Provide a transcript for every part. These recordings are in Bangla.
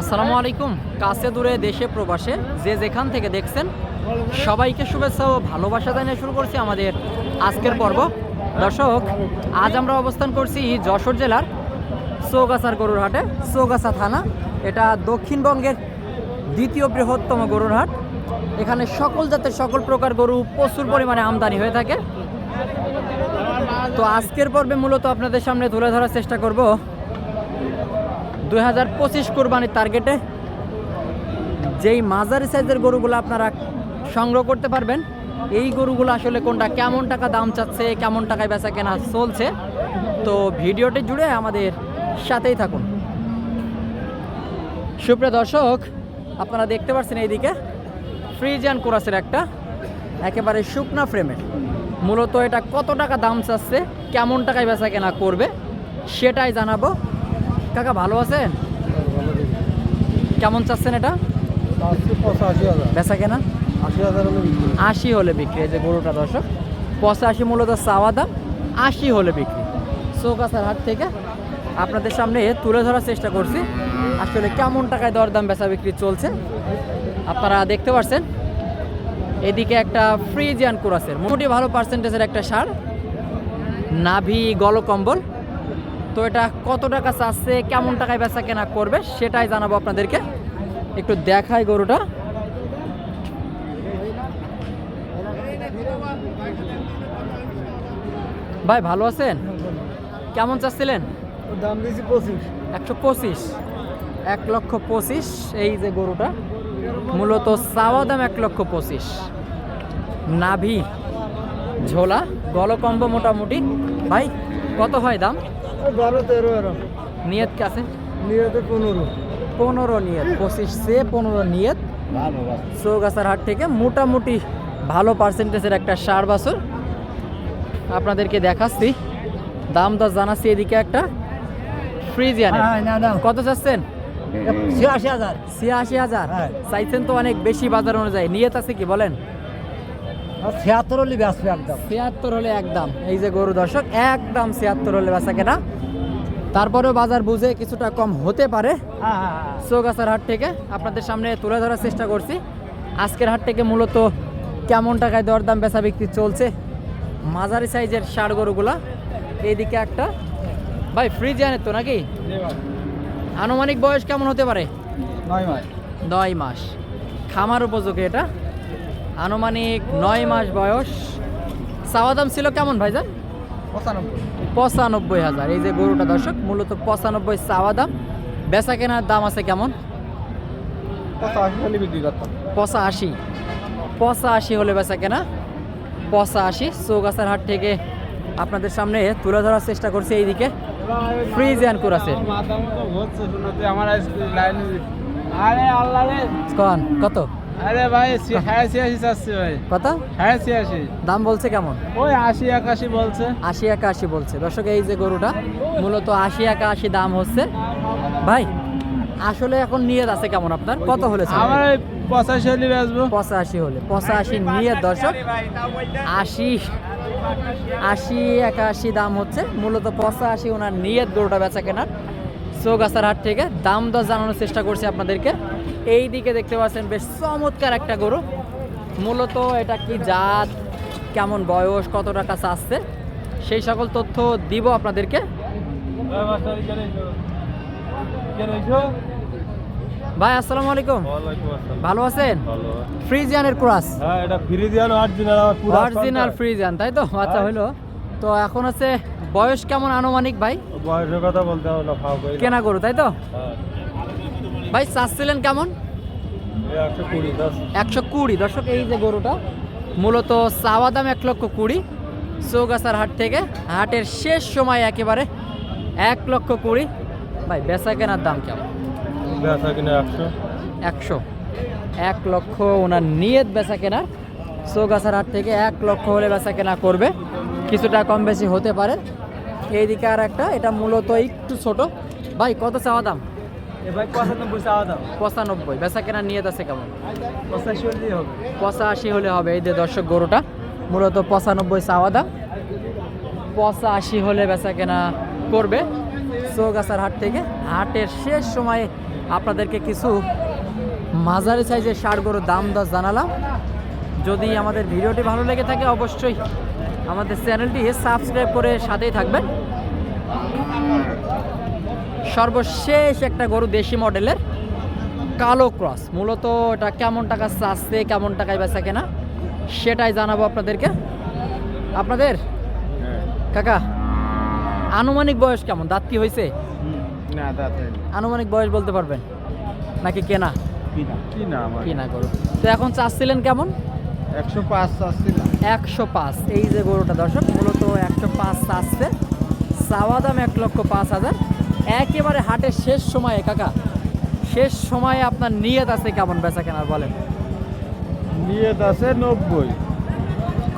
আসসালামু আলাইকুম। কাছে দূরে দেশে প্রবাসে যে যেখান থেকে দেখছেন, সবাইকে শুভেচ্ছা ও ভালোবাসা জানিয়ে শুরু করছি আমাদের আজকের পর্ব। দর্শক, আজ আমরা অবস্থান করছি যশোর জেলার চৌগাছার গরুর হাটে, চৌগাছা থানা। এটা দক্ষিণবঙ্গের দ্বিতীয় বৃহত্তম গরুর হাট। এখানে সকল জাতের সকল প্রকার গরু প্রচুর পরিমাণে আমদানি হয়ে থাকে। তো আজকের পর্বে মূলত আপনাদের সামনে তুলে ধরার চেষ্টা করব দুই হাজার পঁচিশ কোরবানির টার্গেটে যেই মাঝারি সাইজের গরুগুলো আপনারা সংগ্রহ করতে পারবেন, এই গরুগুলো আসলে কোনটা, কেমন টাকা দাম চাচ্ছে, কেমন টাকায় বেচা কেনা চলছে, তো ভিডিওটি জুড়ে আমাদের সাথেই থাকুন। সুপ্রিয় দর্শক, আপনারা দেখতে পাচ্ছেন এইদিকে ফ্রিজিয়ান কোরাসের একটা, একেবারে শুকনা ফ্রেমের মূলত এটা কত টাকা দাম চাচ্ছে, কেমন টাকায় বেচা কেনা করবে, সেটাই জানাব। কাকা, ভালো আছেন? কেমন চাচ্ছেন এটা? বেচা কেনা? আশি হলে বিক্রি, এই যে গরুটা দর্শক। পঁচাশি মূলত চাওয়া দাম, আশি হলে বিক্রি। চৌকাছার হাট থেকে আপনাদের সামনে তুলে ধরার চেষ্টা করছি। আসলে কেমন টাকায় দরদাম বেচা বিক্রি চলছে? আপনারা দেখতে পাচ্ছেন এদিকে একটা ফ্রিজিয়ান কোরাসের মোটামুটি ভালো পার্সেন্টেজের একটা সার। নাভি গলকম্বল। তো এটা কত টাকা চাচ্ছে কেমন টাকায় বেচা কেনা করবে সেটাই জানাব আপনাদেরকে। একটু দেখাই গরুটা। ভাই ভালো আছেন? কেমন চাচ্ছিলেন? দাম দিয়েছি পঁচিশ। একশো পঁচিশ। এক লক্ষ পঁচিশ এই যে গরুটা। মূলত চাওয়া দাম এক লক্ষ পঁচিশ। নাভি ঝোলা গলকম্ব মোটামুটি। ভাই কত হয় দাম? বারো তেরো এরম। নিয়ত কাছে নিয়েতে পনেরো। পনেরো নিয়ত পঁচিশ সে পনেরো নিয়ত। চৌগাছার হাট থেকে মোটামুটি ভালো পার্সেন্টেজের একটা সার বাছর আপনাদেরকে দেখাচ্ছি। দাম দর জানাচ্ছি এদিকে একটা ফ্রিজিয়ান না না কত চাচ্ছেন? ছিয়াশি হাজার। ছিয়াশি হাজার। হ্যাঁ। চাইছেন তো অনেক বেশি বাজার অনুযায়ী। নিয়ত আছে কি বলেন? ছিয়াত্তর হলে বেসবে একদম। ছিয়াত্তর হলে একদম। এই যে গরু দর্শক একদম ছিয়াত্তর হলে বেচা কেনা। তারপরেও বাজার বুঝে কিছুটা কম হতে পারে। হ্যাঁ হ্যাঁ হ্যাঁ চৌগাছার হাট থেকে আপনাদের সামনে তুলে ধরার চেষ্টা করছি। আজকের হাট থেকে মূলত কেমন টাকায় দরদাম বেচা বিক্রি চলছে? মাঝারি সাইজের ষাড় গরুগুলা। এইদিকে একটা। ভাই ফ্রিজ আনে তো নাকি? আনুমানিক বয়স কেমন হতে পারে? নয় মাস। নয় মাস। খামার উপযোগী এটা? আনুমানিক নয় মাস বয়স। চাওয়া দাম ছিল কেমন ভাইজান? পঁচানব্বই পঁচানব্বই হাজার। এই যে গরুটা দর্শক মূলত পঁচানব্বই চাওয়া দাম বেচা কেনার দাম আছে কেমন? পঁচাশি। হলে বিক্রি করতাম পঁচাশি পঁচাশি হলে বেচা কেনা। পঁচাশি। চৌগাছার হাট থেকে আপনাদের সামনে তুলে ধরার চেষ্টা করছি এইদিকে। ফ্রিজ অ্যান্ড কুরাসের কত? আরে ভাই সাড়ে ছিয়াশি চাচ্ছে ভাই। কত? সাড়ে ছিয়াশি দাম বলছে কেমন? ওই আশি একাশি বলছে। আশি একাশি বলছে। দর্শক এই যে গরুটা মূলত আশি একাশি দাম হচ্ছে। ভাই আসলে এখন নিয়ত আছে কেমন আপনার? কত হলে আমার পঁচাশি হলে বেচবো। পঁচাশি হলে। পঁচাশি নিয়ে দর্শক। আশি আশি একাশি দাম হচ্ছে। মূলত পঁচাশি ওনার নিয়ত গরুটা বেচা কেনার। চৌগাছার হাট থেকে দাম দর জানানোর চেষ্টা করছি আপনাদেরকে। এই দিকে দেখতে পাচ্ছেন বেশ চমৎকার একটা গরু। মূলত এটা কি জাত কেমন বয়স কত টাকা চাচ্ছে সেই সকল তথ্য দিব আপনাদেরকে। ভাই আসসালামু আলাইকুম। ভালো আছেন? ফ্রিজিয়ানের ক্রাস। হ্যাঁ এটা ফ্রিজিয়ান অরিজিনাল অরিজিনাল ফ্রিজিয়ান তাই তো? আচ্ছা হ্যাঁ। হইল তো এখন আছে বয়স কেমন আনুমানিক ভাই? বয়সের কথা বলতে হবে না ফাও করি কেনা গরু তাই তো? হ্যাঁ। ভাই চাচ্ছিলেন কেমন? একশো কুড়ি দর্শক এই যে গরুটা মূলত চাওয়া দাম এক লক্ষ কুড়ি। চৌগাছার হাট থেকে হাটের শেষ সময় একেবারে এক লক্ষ কুড়ি। ভাই বেচা কেনার দাম কেমন? বেচা কিনা একশো। একশো। এক লক্ষ ওনার নিয়ত বেচা কেনার চৌগাছার হাট থেকে এক লক্ষ হলে বেচা কেনা করবে। কিছুটা কম বেশি হতে পারে। এইদিকে আর একটা এটা মূলত একটু ছোট। ভাই কত চাওয়া দাম? পঁচানব্বই বেচা কেনার নিয়ত আছে কেমন? পঁচাশি হলে হবে এই যে দর্শক গরুটা। মূলত পঁচানব্বই চাওয়া দাম। পঁচাশি হলে বেচা কেনা করবে। চৌগাছার হাট থেকে। হাটের শেষ সময়ে আপনাদেরকে কিছু মাঝারি সাইজের ষাট গরুর দাম দর জানালাম। যদি আমাদের ভিডিওটি ভালো লেগে থাকে অবশ্যই আমাদের চ্যানেলটি সাবস্ক্রাইব করে সাথেই থাকবেন। সর্বশেষ একটা গরু দেশি মডেলের কালো ক্রস। মূলত এটা কেমন টাকা চাচ্ছে কেমন টাকায় বেচা কেনা সেটাই জানাব আপনাদেরকে। আপনাদের? কাকা আনুমানিক বয়স কেমন? দাঁত কি হয়েছে? না আনুমানিক বয়স বলতে পারবেন? নাকি কেনা? কিনা গরু। তো এখন চাচ্ছিলেন কেমন? একশো পাঁচ আসছি একশো পাঁচ। এই যে গরুটা দর্শক মূলত একশো পাঁচ চাচ্ছে চাওয়া দাম এক লক্ষ পাঁচ হাজার। একেবারে হাটের শেষ সময়ে কাকা শেষ সময়ে আপনার নিয়ত আছে কেমন বেচা কেনার বলেন? নিয়ে আছে নব্বই।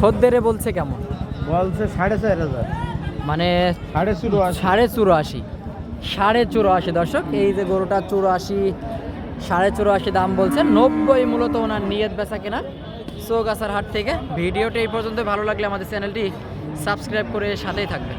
খদ্দেরে বলছে কেমন? বলছে সাড়ে চার হাজার। মানে সাড়ে শুরু সাড়ে চুরাশি। সাড়ে চুরাশি দর্শক এই যে গরুটা চুরাশি সাড়ে চুরাশি দাম বলছে। নব্বই মূলত ওনার নিয়ত বেচা কেনা চৌগাছার হাট থেকে। ভিডিওটি এই পর্যন্ত ভালো লাগলে আমাদের চ্যানেলটি সাবস্ক্রাইব করে সাথেই থাকবেন।